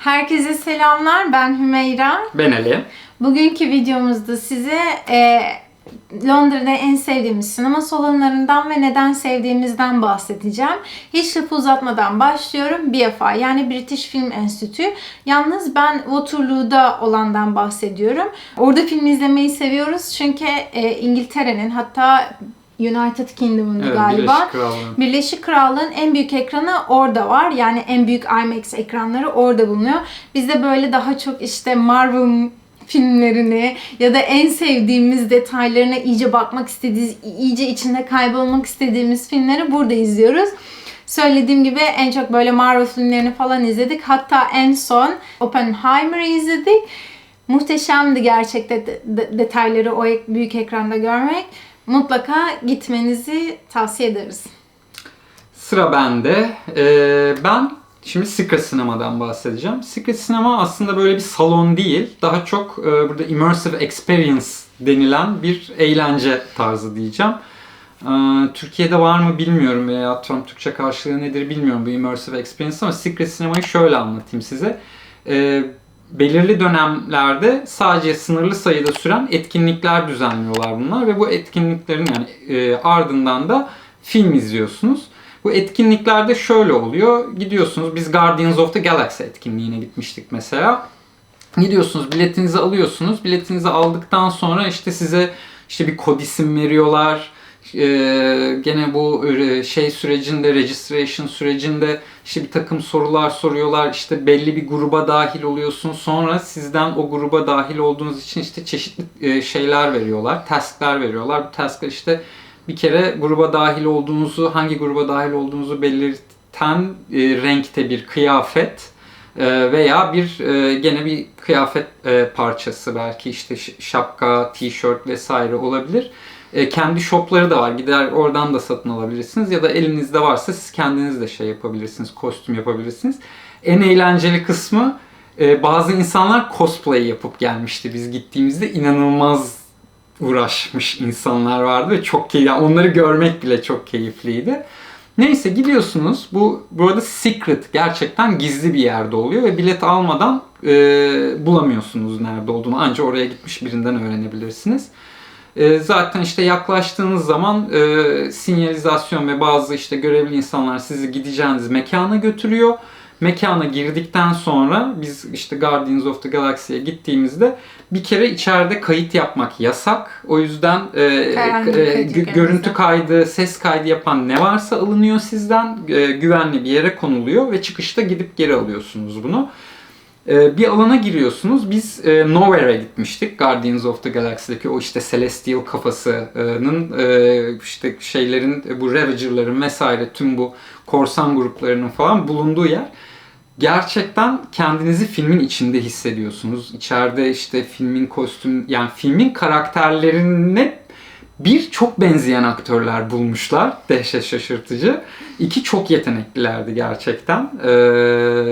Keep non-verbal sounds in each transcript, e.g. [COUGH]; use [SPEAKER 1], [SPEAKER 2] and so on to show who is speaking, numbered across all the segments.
[SPEAKER 1] Herkese selamlar. Ben Hümeyra.
[SPEAKER 2] Ben Ali.
[SPEAKER 1] Bugünkü videomuzda size e, Londra'da en sevdiğimiz sinema salonlarından ve neden sevdiğimizden bahsedeceğim. Hiç lafı uzatmadan başlıyorum. BFI yani British Film Institute. Yalnız ben Waterloo'da olandan bahsediyorum. Orada film izlemeyi seviyoruz çünkü e, İngiltere'nin hatta United Kingdom'un
[SPEAKER 2] Evet,
[SPEAKER 1] galiba.
[SPEAKER 2] Birleşik Krallığın.
[SPEAKER 1] Birleşik Krallığın en büyük ekranı orada var. Yani en büyük IMAX ekranları orada bulunuyor. Bizde böyle daha çok işte Marvel filmlerini ya da en sevdiğimiz detaylarına iyice bakmak istediğimiz, iyice içinde kaybolmak istediğimiz filmleri burada izliyoruz. Söylediğim gibi en çok böyle Marvel filmlerini falan izledik. Hatta en son Oppenheimer'ı izledik. Muhteşemdi gerçekten de- de- detayları o büyük ekranda görmek. Mutlaka gitmenizi tavsiye ederiz.
[SPEAKER 2] Sıra bende. Ee, ben şimdi Secret Sinema'dan bahsedeceğim. Secret Sinema aslında böyle bir salon değil. Daha çok e, burada immersive experience denilen bir eğlence tarzı diyeceğim. Ee, Türkiye'de var mı bilmiyorum veya tam Türkçe karşılığı nedir bilmiyorum bu immersive experience ama Secret Sinema'yı şöyle anlatayım size. Ee, belirli dönemlerde sadece sınırlı sayıda süren etkinlikler düzenliyorlar bunlar ve bu etkinliklerin yani e, ardından da film izliyorsunuz. Bu etkinliklerde şöyle oluyor. Gidiyorsunuz biz Guardians of the Galaxy etkinliğine gitmiştik mesela. Gidiyorsunuz biletinizi alıyorsunuz. Biletinizi aldıktan sonra işte size işte bir kod isim veriyorlar. Ee, gene bu e, şey sürecinde, registration sürecinde işte bir takım sorular soruyorlar. İşte belli bir gruba dahil oluyorsun. Sonra sizden o gruba dahil olduğunuz için işte çeşitli e, şeyler veriyorlar. Tasklar veriyorlar. Bu tasklar işte bir kere gruba dahil olduğunuzu, hangi gruba dahil olduğunuzu belirten e, renkte bir kıyafet e, veya bir e, gene bir kıyafet e, parçası belki işte şapka, tişört vesaire olabilir. E, kendi shopları da var. Gider oradan da satın alabilirsiniz ya da elinizde varsa siz kendiniz de şey yapabilirsiniz, kostüm yapabilirsiniz. En eğlenceli kısmı e, bazı insanlar cosplay yapıp gelmişti biz gittiğimizde inanılmaz uğraşmış insanlar vardı ve çok keyifli. Yani onları görmek bile çok keyifliydi. Neyse gidiyorsunuz. Bu burada secret gerçekten gizli bir yerde oluyor ve bilet almadan e, bulamıyorsunuz nerede olduğunu. Ancak oraya gitmiş birinden öğrenebilirsiniz. E, zaten işte yaklaştığınız zaman e, sinyalizasyon ve bazı işte görevli insanlar sizi gideceğiniz mekana götürüyor. Mekana girdikten sonra biz işte Guardians of the Galaxy'ye gittiğimizde bir kere içeride kayıt yapmak yasak. O yüzden e, e, görüntü kaydı, ses kaydı yapan ne varsa alınıyor sizden. E, güvenli bir yere konuluyor ve çıkışta gidip geri alıyorsunuz bunu. E, bir alana giriyorsunuz. Biz e, Nowhere'e gitmiştik. Guardians of the Galaxy'deki o işte Celestial kafasının e, işte şeylerin bu Ravager'ların vesaire tüm bu korsan gruplarının falan bulunduğu yer gerçekten kendinizi filmin içinde hissediyorsunuz. İçeride işte filmin kostüm yani filmin karakterlerine bir çok benzeyen aktörler bulmuşlar. Dehşet şaşırtıcı. İki çok yeteneklilerdi gerçekten. Ee,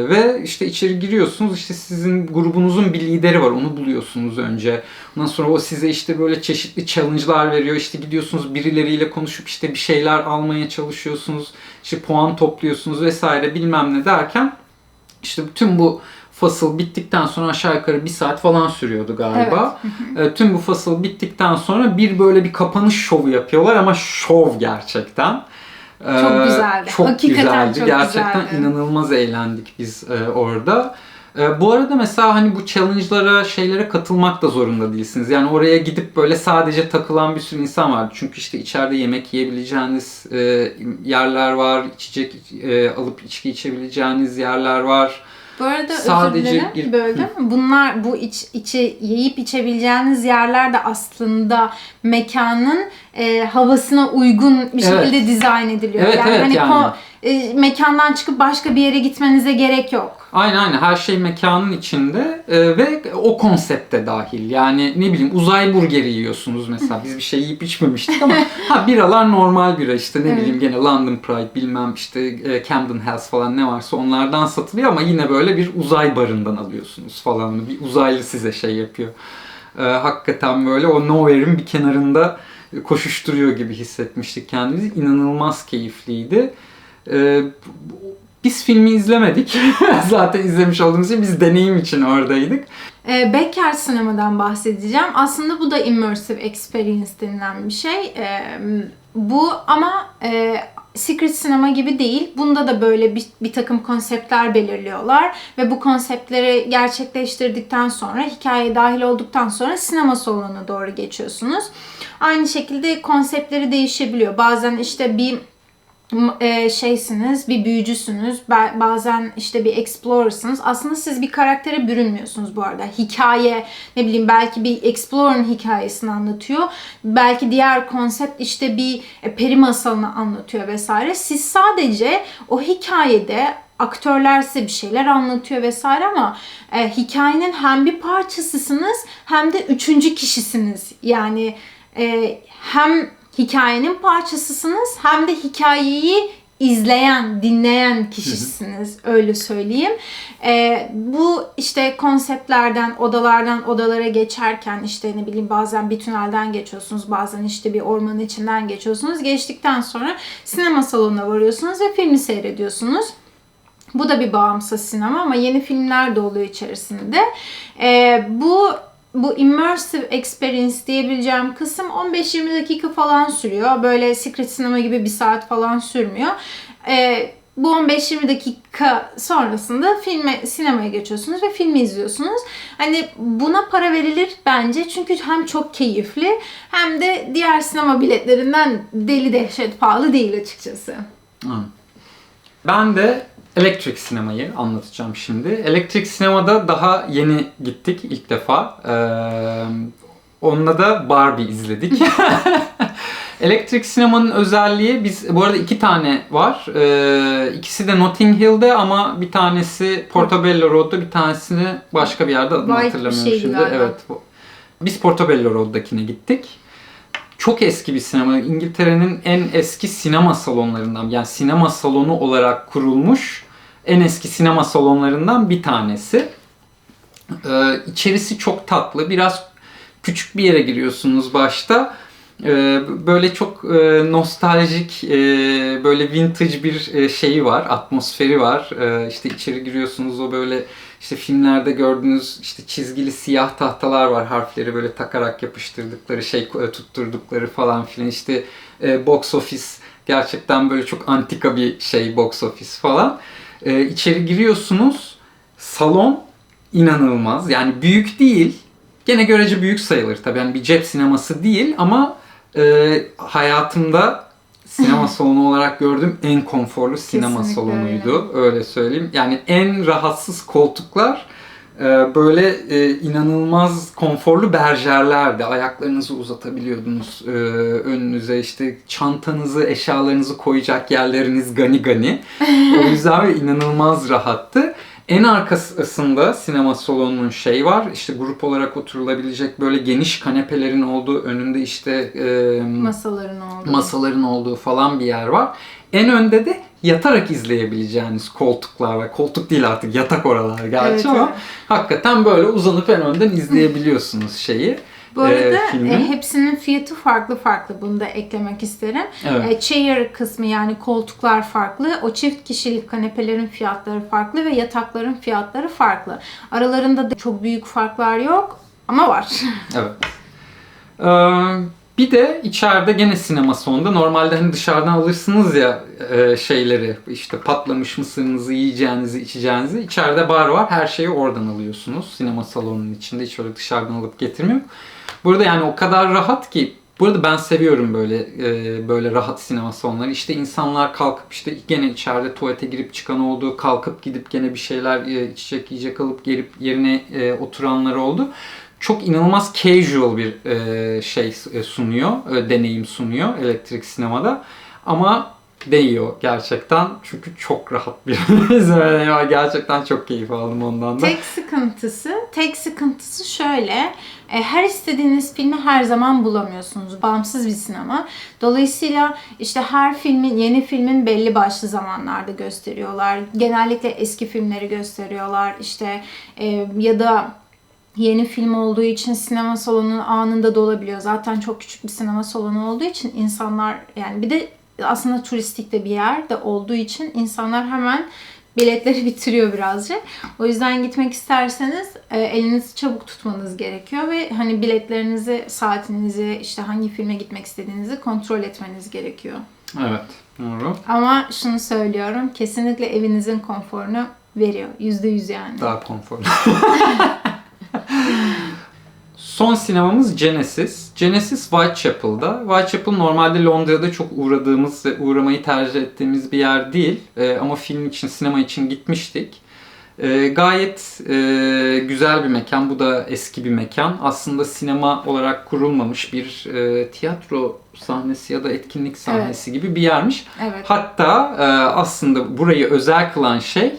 [SPEAKER 2] ve işte içeri giriyorsunuz. işte sizin grubunuzun bir lideri var. Onu buluyorsunuz önce. Ondan sonra o size işte böyle çeşitli challenge'lar veriyor. İşte gidiyorsunuz birileriyle konuşup işte bir şeyler almaya çalışıyorsunuz. İşte puan topluyorsunuz vesaire bilmem ne derken işte tüm bu fasıl bittikten sonra aşağı yukarı bir saat falan sürüyordu galiba. E, tüm bu fasıl bittikten sonra bir böyle bir kapanış şovu yapıyorlar ama şov gerçekten. E,
[SPEAKER 1] Çok güzeldi.
[SPEAKER 2] Çok
[SPEAKER 1] Hakikaten
[SPEAKER 2] güzeldi.
[SPEAKER 1] çok
[SPEAKER 2] gerçekten
[SPEAKER 1] güzeldi.
[SPEAKER 2] inanılmaz eğlendik biz e, orada. E, bu arada mesela hani bu challenge'lara, şeylere katılmak da zorunda değilsiniz. Yani oraya gidip böyle sadece takılan bir sürü insan vardı. Çünkü işte içeride yemek yiyebileceğiniz e, yerler var, içecek e, alıp içki içebileceğiniz yerler var.
[SPEAKER 1] Bu arada
[SPEAKER 2] Sadece
[SPEAKER 1] özür dilerim böldüm. Bunlar bu iç, içi yiyip içebileceğiniz yerler de aslında mekanın e, havasına uygun bir
[SPEAKER 2] Evet.
[SPEAKER 1] şekilde dizayn ediliyor.
[SPEAKER 2] Evet, evet,
[SPEAKER 1] hani
[SPEAKER 2] yani.
[SPEAKER 1] E, mekandan çıkıp başka bir yere gitmenize gerek yok.
[SPEAKER 2] Aynen aynen her şey mekanın içinde e, ve o konsepte dahil. Yani ne bileyim uzay burgeri yiyorsunuz mesela. Biz bir şey yiyip içmemiştik ama [LAUGHS] ha biralar normal bira işte ne
[SPEAKER 1] Evet.
[SPEAKER 2] bileyim gene London Pride bilmem işte e, Camden Hells falan ne varsa onlardan satılıyor ama yine böyle bir uzay barından alıyorsunuz falan. Bir uzaylı size şey yapıyor. E, hakikaten böyle o Nowhere'in bir kenarında koşuşturuyor gibi hissetmiştik kendimizi. İnanılmaz keyifliydi. E, Biz filmi izlemedik. [LAUGHS] Zaten izlemiş olduğumuz için biz deneyim için oradaydık.
[SPEAKER 1] E, Backyard sinemadan bahsedeceğim. Aslında bu da immersive experience denilen bir şey. E, bu ama e, Secret sinema gibi değil. Bunda da böyle bir, bir takım konseptler belirliyorlar ve bu konseptleri gerçekleştirdikten sonra hikayeye dahil olduktan sonra sinema salonuna doğru geçiyorsunuz. Aynı şekilde konseptleri değişebiliyor. Bazen işte bir e, şeysiniz, bir büyücüsünüz, ba- bazen işte bir explorersınız. Aslında siz bir karaktere bürünmüyorsunuz bu arada. Hikaye, ne bileyim belki bir explorer'ın hikayesini anlatıyor. Belki diğer konsept işte bir e, peri masalını anlatıyor vesaire. Siz sadece o hikayede aktörler size bir şeyler anlatıyor vesaire ama e, hikayenin hem bir parçasısınız hem de üçüncü kişisiniz. Yani e, hem hikayenin parçasısınız hem de hikayeyi izleyen, dinleyen kişisiniz öyle söyleyeyim. E, bu işte konseptlerden, odalardan odalara geçerken işte ne bileyim bazen bir tünelden geçiyorsunuz, bazen işte bir ormanın içinden geçiyorsunuz. Geçtikten sonra sinema salonuna varıyorsunuz ve filmi seyrediyorsunuz. Bu da bir bağımsız sinema ama yeni filmler de oluyor içerisinde. Ee, bu bu immersive experience diyebileceğim kısım 15-20 dakika falan sürüyor. Böyle secret sinema gibi bir saat falan sürmüyor. Ee, bu 15-20 dakika sonrasında filme sinemaya geçiyorsunuz ve filmi izliyorsunuz. Hani buna para verilir bence çünkü hem çok keyifli hem de diğer sinema biletlerinden deli dehşet pahalı değil açıkçası.
[SPEAKER 2] Ben de elektrik sinemayı anlatacağım şimdi. Elektrik sinemada daha yeni gittik ilk defa. Ee, onunla da Barbie izledik. [LAUGHS] Elektrik sinemanın özelliği biz bu arada iki tane var. Ee, ikisi de Notting Hill'de ama bir tanesi Portobello Road'da bir tanesini başka bir yerde adını
[SPEAKER 1] White
[SPEAKER 2] hatırlamıyorum şimdi.
[SPEAKER 1] galiba.
[SPEAKER 2] Evet. Biz Portobello Road'dakine gittik. Çok eski bir sinema. İngiltere'nin en eski sinema salonlarından yani sinema salonu olarak kurulmuş en eski sinema salonlarından bir tanesi. Ee, içerisi çok tatlı. Biraz küçük bir yere giriyorsunuz başta. Ee, böyle çok e, nostaljik, e, böyle vintage bir e, şeyi var, atmosferi var. Ee, işte içeri giriyorsunuz o böyle işte filmlerde gördüğünüz işte çizgili siyah tahtalar var. Harfleri böyle takarak yapıştırdıkları, şey e, tutturdukları falan filan. İşte e, box office gerçekten böyle çok antika bir şey box office falan. Ee, içeri giriyorsunuz. Salon inanılmaz. Yani büyük değil. Gene görece büyük sayılır tabii. Yani bir cep sineması değil ama e, hayatımda sinema [LAUGHS] salonu olarak gördüğüm en konforlu sinema
[SPEAKER 1] Kesinlikle
[SPEAKER 2] salonuydu. Öyle söyleyeyim. Yani en rahatsız koltuklar e, böyle e, inanılmaz konforlu berjerlerdi. Ayaklarınızı uzatabiliyordunuz e, önünüze işte çantanızı, eşyalarınızı koyacak yerleriniz gani gani. O yüzden [LAUGHS] inanılmaz rahattı. En arkasında sinema salonunun şey var. işte grup olarak oturulabilecek böyle geniş kanepelerin olduğu önünde işte e,
[SPEAKER 1] Masaların olduğu.
[SPEAKER 2] masaların olduğu falan bir yer var. En önde de yatarak izleyebileceğiniz koltuklar var. Koltuk değil artık yatak oralar gerçi
[SPEAKER 1] Evet,
[SPEAKER 2] ama
[SPEAKER 1] evet.
[SPEAKER 2] hakikaten böyle uzanıp en önden izleyebiliyorsunuz şeyi.
[SPEAKER 1] Bu arada
[SPEAKER 2] e,
[SPEAKER 1] e, hepsinin fiyatı farklı farklı. Bunu da eklemek isterim.
[SPEAKER 2] Evet.
[SPEAKER 1] E, chair kısmı yani koltuklar farklı. O çift kişilik kanepelerin fiyatları farklı ve yatakların fiyatları farklı. Aralarında da çok büyük farklar yok ama var.
[SPEAKER 2] Evet. [LAUGHS] Ee, bir de içeride gene sinema sonunda normalde hani dışarıdan alırsınız ya e, şeyleri işte patlamış mısırınızı yiyeceğinizi içeceğinizi içeride bar var her şeyi oradan alıyorsunuz sinema salonunun içinde hiç öyle dışarıdan alıp getirmiyor. Burada yani o kadar rahat ki Burada ben seviyorum böyle e, böyle rahat sinema salonları. İşte insanlar kalkıp işte gene içeride tuvalete girip çıkan oldu. Kalkıp gidip gene bir şeyler e, içecek yiyecek alıp gelip yerine e, oturanlar oldu. Çok inanılmaz casual bir e, şey e, sunuyor, e, deneyim sunuyor elektrik sinemada. Ama değiyor gerçekten çünkü çok rahat bir [LAUGHS] izleme. Gerçekten çok keyif aldım ondan da.
[SPEAKER 1] Tek sıkıntısı, tek sıkıntısı şöyle. e, Her istediğiniz filmi her zaman bulamıyorsunuz. Bağımsız bir sinema. Dolayısıyla işte her filmin, yeni filmin belli başlı zamanlarda gösteriyorlar. Genellikle eski filmleri gösteriyorlar. İşte e, ya da yeni film olduğu için sinema salonu anında dolabiliyor. Zaten çok küçük bir sinema salonu olduğu için insanlar yani bir de aslında turistik de bir yer de olduğu için insanlar hemen biletleri [LAUGHS] bitiriyor birazcık. O yüzden gitmek isterseniz e, elinizi çabuk tutmanız gerekiyor ve hani biletlerinizi, saatinizi, işte hangi filme gitmek istediğinizi kontrol etmeniz gerekiyor.
[SPEAKER 2] Evet. Doğru.
[SPEAKER 1] Ama şunu söylüyorum, kesinlikle evinizin konforunu veriyor. Yüzde yüz yani.
[SPEAKER 2] Daha konforlu. [LAUGHS] Son sinemamız Genesis. Genesis Whitechapel'da. Whitechapel normalde Londra'da çok uğradığımız ve uğramayı tercih ettiğimiz bir yer değil. Ee, ama film için, sinema için gitmiştik. Ee, gayet e, güzel bir mekan. Bu da eski bir mekan. Aslında sinema olarak kurulmamış bir e, tiyatro sahnesi ya da etkinlik sahnesi gibi bir yermiş.
[SPEAKER 1] Evet.
[SPEAKER 2] Hatta e, aslında burayı özel kılan şey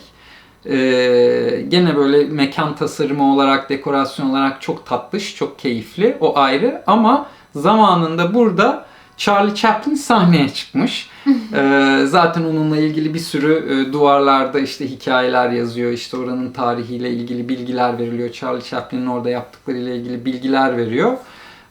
[SPEAKER 2] e, gene böyle mekan tasarımı olarak, dekorasyon olarak çok tatlış, çok keyifli. O ayrı ama zamanında burada Charlie Chaplin sahneye çıkmış. [LAUGHS] E, zaten onunla ilgili bir sürü e, duvarlarda işte hikayeler yazıyor. İşte oranın tarihiyle ilgili bilgiler veriliyor. Charlie Chaplin'in orada yaptıklarıyla ilgili bilgiler veriyor.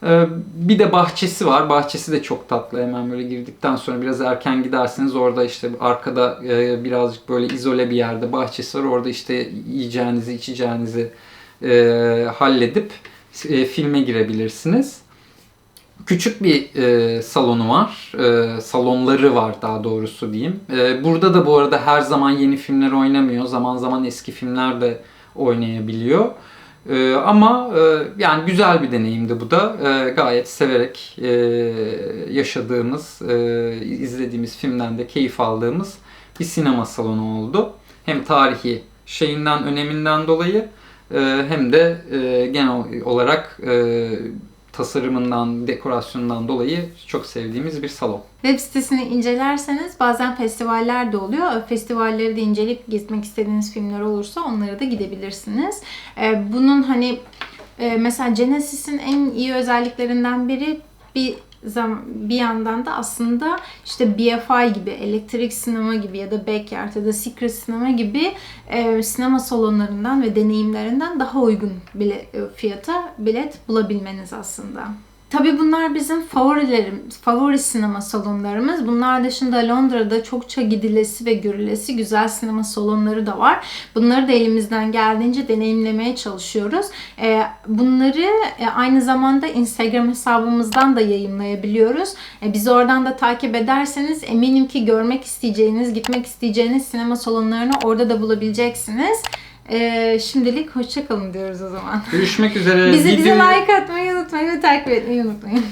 [SPEAKER 2] Ee, Bir de bahçesi var. Bahçesi de çok tatlı. Hemen böyle girdikten sonra biraz erken giderseniz orada işte arkada e, birazcık böyle izole bir yerde bahçesi var. Orada işte yiyeceğinizi, içeceğinizi e, halledip e, filme girebilirsiniz. Küçük bir e, salonu var. E, salonları var daha doğrusu diyeyim. E, burada da bu arada her zaman yeni filmler oynamıyor. Zaman zaman eski filmler de oynayabiliyor. Ee, ama e, yani güzel bir deneyimdi bu da. Ee, gayet severek e, yaşadığımız, e, izlediğimiz filmden de keyif aldığımız bir sinema salonu oldu. Hem tarihi şeyinden, öneminden dolayı e, hem de e, genel olarak e, tasarımından, dekorasyonundan dolayı çok sevdiğimiz bir salon.
[SPEAKER 1] Web sitesini incelerseniz bazen festivaller de oluyor. Festivalleri de inceleyip gitmek istediğiniz filmler olursa onlara da gidebilirsiniz. Ee, Bunun hani e, mesela Genesis'in en iyi özelliklerinden biri bir bir yandan da aslında işte BFI gibi, elektrik sinema gibi ya da Backyard ya da Secret sinema gibi e, sinema salonlarından ve deneyimlerinden daha uygun bile, e, fiyata bilet bulabilmeniz aslında. Tabii bunlar bizim favorilerimiz, favori sinema salonlarımız. Bunlar dışında Londra'da çokça gidilesi ve görülesi güzel sinema salonları da var. Bunları da elimizden geldiğince deneyimlemeye çalışıyoruz. Ee, Bunları e, aynı zamanda Instagram hesabımızdan da yayınlayabiliyoruz. E, Bizi oradan da takip ederseniz eminim ki görmek isteyeceğiniz, gitmek isteyeceğiniz sinema salonlarını orada da bulabileceksiniz. Ee, Şimdilik hoşçakalın diyoruz o zaman.
[SPEAKER 2] Görüşmek üzere.
[SPEAKER 1] Bize, bize
[SPEAKER 2] Video-
[SPEAKER 1] like atmayı unutmayın ve takip etmeyi unutmayın.